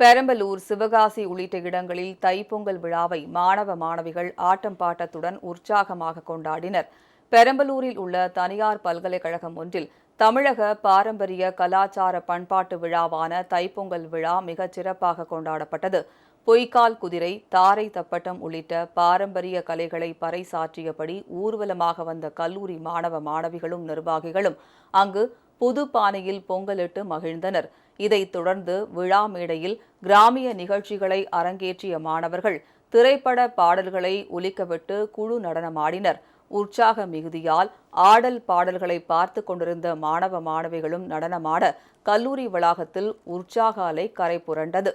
பெரம்பலூர் சிவகாசி உள்ளிட்ட இடங்களில் தைப்பொங்கல் விழாவை மாணவ மாணவிகள் ஆட்டம் பாட்டத்துடன் உற்சாகமாக கொண்டாடினர். பெரம்பலூரில் உள்ள தனியார் பல்கலைக்கழகம் ஒன்றில் தமிழக பாரம்பரிய கலாச்சார பண்பாட்டு விழாவான தைப்பொங்கல் விழா மிகச் சிறப்பாக கொண்டாடப்பட்டது. பொய்க்கால் குதிரை தாரை தப்பட்டம் உள்ளிட்ட பாரம்பரிய கலைகளை பறைசாற்றியபடி ஊர்வலமாக வந்த கல்லூரி மாணவ மாணவிகளும் நிர்வாகிகளும் அங்கு புது பானையில் பொங்கலிட்டு மகிழ்ந்தனர். இதைத் தொடர்ந்து விழா மேடையில் கிராமிய நிகழ்ச்சிகளை அரங்கேற்றிய மாணவர்கள் திரைப்பட பாடல்களை ஒலிக்கவிட்டு குழு நடனமாடினர். உற்சாக மிகுதியால் ஆடல் பாடல்களை பார்த்து கொண்டிருந்த மாணவ மாணவிகளும் நடனமாட கல்லூரி வளாகத்தில் உற்சாக அலை கரை புரண்டது.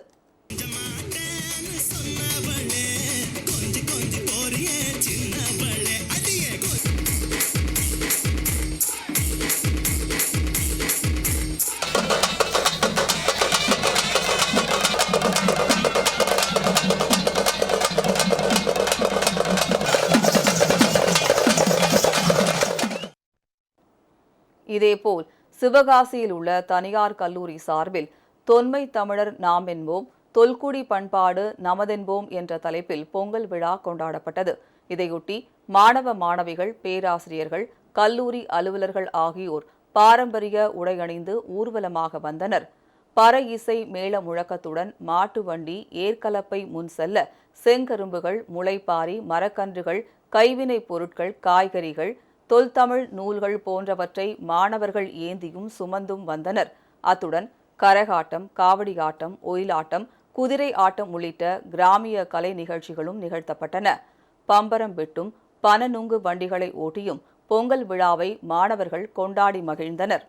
இதேபோல் சிவகாசியில் உள்ள தனியார் கல்லூரி சார்பில் தொன்மை தமிழர் நாம் என்போம் தொல்குடி பண்பாடு நமதென்போம் என்ற தலைப்பில் பொங்கல் விழா கொண்டாடப்பட்டது. இதையொட்டி மாணவ மாணவிகள் பேராசிரியர்கள் கல்லூரி அலுவலர்கள் ஆகியோர் பாரம்பரிய உடையணிந்து ஊர்வலமாக வந்தனர். பற இசை மேள முழக்கத்துடன் மாட்டு வண்டி ஏர்கலப்பை முன் செல்ல செங்கரும்புகள் முளைப்பாரி மரக்கன்றுகள் கைவினைப் பொருட்கள் காய்கறிகள் தொல்தமிழ் நூல்கள் போன்றவற்றை மாணவர்கள் ஏந்தியும் சுமந்தும் வந்தனர். அத்துடன் கரகாட்டம் காவடியாட்டம் ஒயிலாட்டம் குதிரை ஆட்டம் உள்ளிட்ட கிராமிய கலை நிகழ்ச்சிகளும் நிகழ்த்தப்பட்டன. பம்பரம் விட்டும் பனநுங்கு வண்டிகளை ஓட்டியும் பொங்கல் விழாவை மாணவர்கள் கொண்டாடி மகிழ்ந்தனர்.